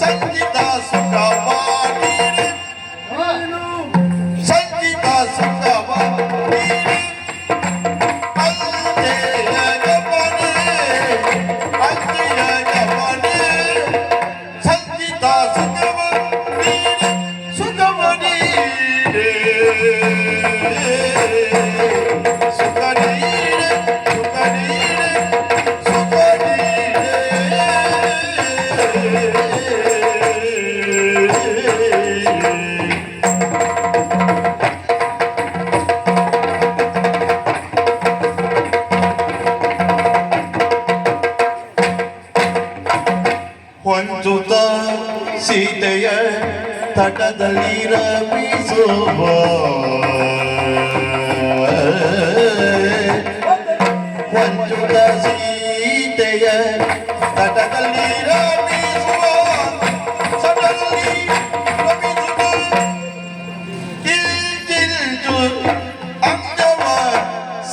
சஞ்சி ಹೊಂಜುತ ಸೀತೆಯ ತಟದಲ್ಲಿ ರಮಿಸುವ ಹೊಂಜುತ ಸೀತೆಯ ತಟದಲ್ಲಿ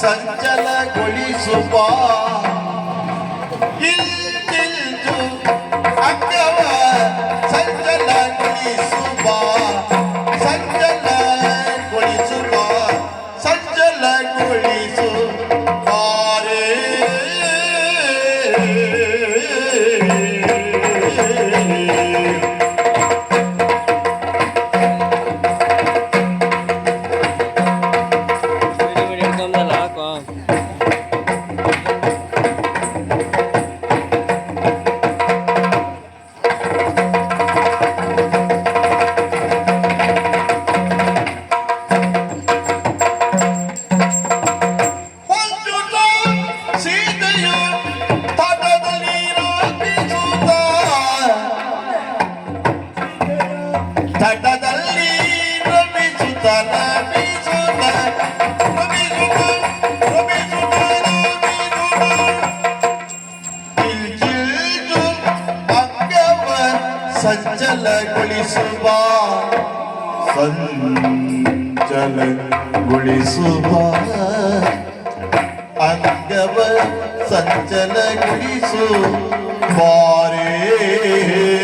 ಸಂಚಲಗೊಳಿಸುವ. ಸಜ್ಜಲಗೊಳಿಸುವ. ಸಂಚಲಗೊಳಿಸುವ ಅಂಗವ ಸಂಚಲಗೊಳಿಸು ಬಾರೇ.